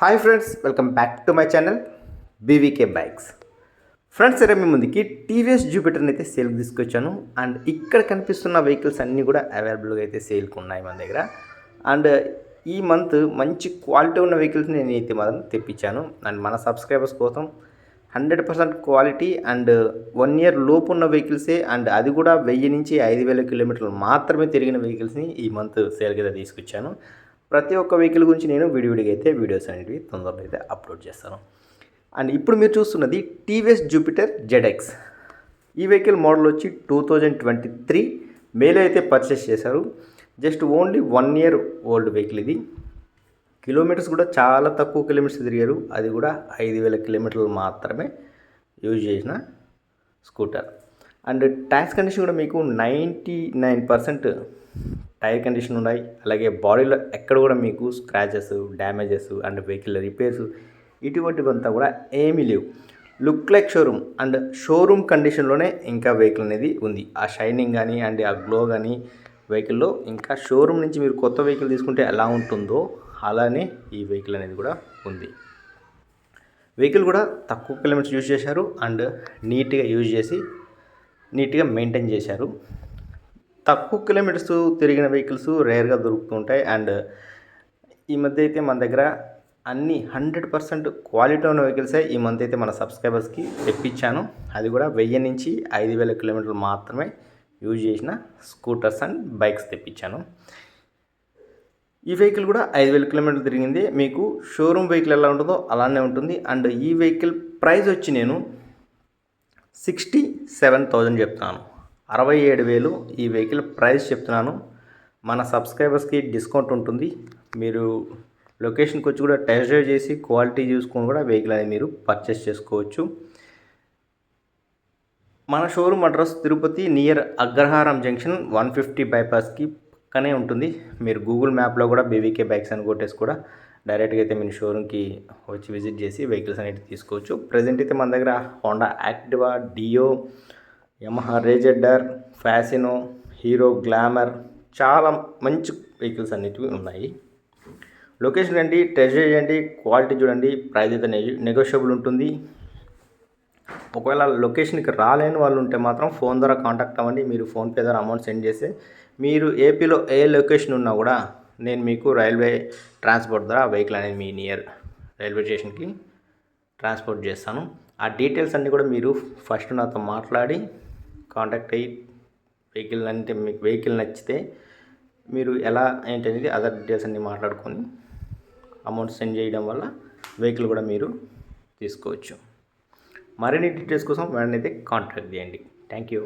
Hi friends welcome back to my channel BVK bikes friends సరే మీ ముందుకి TVS జూపిటర్ని అయితే సేల్కి తీసుకొచ్చాను. అండ్ ఇక్కడ కనిపిస్తున్న వెహికల్స్ అన్నీ కూడా అవైలబుల్గా అయితే సేల్కి ఉన్నాయి మన దగ్గర. అండ్ ఈ మంత్ మంచి క్వాలిటీ ఉన్న వెహికల్స్ నేను అయితే మాత్రం తెప్పించాను. అండ్ మన సబ్స్క్రైబర్స్ కోసం hundred percent quality and one year లోపు ఉన్న వెహికల్సే అండ్ అది కూడా వెయ్యి నుంచి ఐదు వేల కిలోమీటర్లు మాత్రమే తిరిగిన వెహికల్స్ని ఈ మంత్ సేల్కి అయితే తీసుకొచ్చాను. ప్రతి ఒక్క వెహికల్ గురించి నేను విడివిడిగా అయితే వీడియోస్ అనేవి తొందరలో అయితే అప్లోడ్ చేస్తాను. అండ్ ఇప్పుడు మీరు చూస్తున్నది టీవీఎస్ జూపిటర్ జెడెక్స్ ఈ వెహికల్ మోడల్ వచ్చి టూ థౌజండ్ ట్వంటీ త్రీ మేలో అయితే పర్చేస్ చేశారు. Just only one year old vehicle ఇది. కిలోమీటర్స్ కూడా చాలా తక్కువ కిలోమీటర్స్ తిరిగారు. అది కూడా ఐదు వేల కిలోమీటర్లు మాత్రమే యూజ్ చేసిన స్కూటర్. అండ్ టైర్స్ కండిషన్ కూడా మీకు ninety nine percent tyre condition ఉన్నాయి. అలాగే బాడీలో ఎక్కడ కూడా మీకు scratches damages and vehicle repairs ఇటువంటివంతా కూడా ఏమీ లేవు. Look like showroom and showroom కండిషన్లోనే ఇంకా వెహికల్ అనేది ఉంది. ఆ షైనింగ్ కానీ అండ్ ఆ గ్లో కానీ వెహికల్లో ఇంకా షోరూమ్ నుంచి మీరు కొత్త వెహికల్ తీసుకుంటే ఎలా ఉంటుందో అలానే ఈ వెహికల్ అనేది కూడా ఉంది. వెహికల్ కూడా తక్కువ కిలోమీటర్స్ యూజ్ చేశారు అండ్ నీట్గా యూజ్ చేసి నీట్గా మెయింటైన్ చేశారు. తక్కువ కిలోమీటర్స్ తిరిగిన వెహికల్స్ రేర్గా దొరుకుతుంటాయి. అండ్ ఈ మధ్య అయితే మన దగ్గర అన్ని హండ్రెడ్ పర్సెంట్ క్వాలిటీ ఉన్న వెహికల్సే ఈ మంత్ అయితే మన సబ్స్క్రైబర్స్కి తెప్పించాను. అది కూడా వెయ్యి నుంచి ఐదు వేల కిలోమీటర్లు మాత్రమే యూజ్ చేసిన స్కూటర్స్ అండ్ బైక్స్ తెప్పించాను. ఈ వెహికల్ కూడా ఐదు వేల కిలోమీటర్లు తిరిగింది. మీకు షోరూమ్ వెహికల్ ఎలా ఉంటుందో అలానే ఉంటుంది. అండ్ ఈ వెహికల్ ప్రైస్ వచ్చి నేను సిక్స్టీ సెవెన్ థౌజండ్ చెప్తున్నాను. అరవై ఏడు వేలు ఈ వెహికల్ ప్రైస్ చెప్తున్నాను. మన సబ్స్క్రైబర్స్కి డిస్కౌంట్ ఉంటుంది. మీరు లొకేషన్కి వచ్చి కూడా టెస్ట్ డ్రైవ్ చేసి క్వాలిటీ చూసుకొని కూడా వెహికల్ అనేది మీరు పర్చేస్ చేసుకోవచ్చు. మన showroom address Tirupati near Agraharam junction one fifty బైపాస్కి పక్కనే ఉంటుంది. మీరు గూగుల్ మ్యాప్లో కూడా బీవీకే బైక్స్ అని కొట్టేసి కూడా డైరెక్ట్గా అయితే మీరు షోరూమ్కి వచ్చి విజిట్ చేసి వెహికల్స్ అనేవి తీసుకోవచ్చు. ప్రజెంట్ అయితే మన దగ్గర Honda Activa Dio Yamaha Ray ZR Fascino Hero Glamour చాలా మంచి వెహికల్స్ అనేటివి ఉన్నాయి. లొకేషన్ అండి టెస్ట్ చేయండి క్వాలిటీ చూడండి. ప్రైస్ అయితే నెగోషియబుల్ ఉంటుంది. ఒకవేళ లొకేషన్కి రాలేని వాళ్ళు ఉంటే మాత్రం ఫోన్ ద్వారా కాంటాక్ట్ అవ్వండి. మీరు ఫోన్పే ద్వారా అమౌంట్ సెండ్ చేస్తే మీరు ఏపీలో ఏ లొకేషన్ ఉన్నా కూడా నేను మీకు రైల్వే ట్రాన్స్పోర్ట్ ద్వారా వెహికల్ అనేది మీ నియర్ రైల్వే స్టేషన్కి ట్రాన్స్పోర్ట్ చేస్తాను. ఆ డీటెయిల్స్ అన్నీ కూడా మీరు ఫస్ట్ నాతో మాట్లాడి కాంటాక్ట్ అయ్యి వెహికల్ అంటే మీకు వెహికల్ నచ్చితే మీరు ఎలా ఏంటనేది అదర్ డీటెయిల్స్ అన్నీ మాట్లాడుకొని అమౌంట్ సెండ్ చేయడం వల్ల వెహికల్ కూడా మీరు తీసుకోవచ్చు. మరిన్ని డీటెయిల్స్ కోసం వెంటనే అయితే కాంటాక్ట్ చేయండి. Thank you.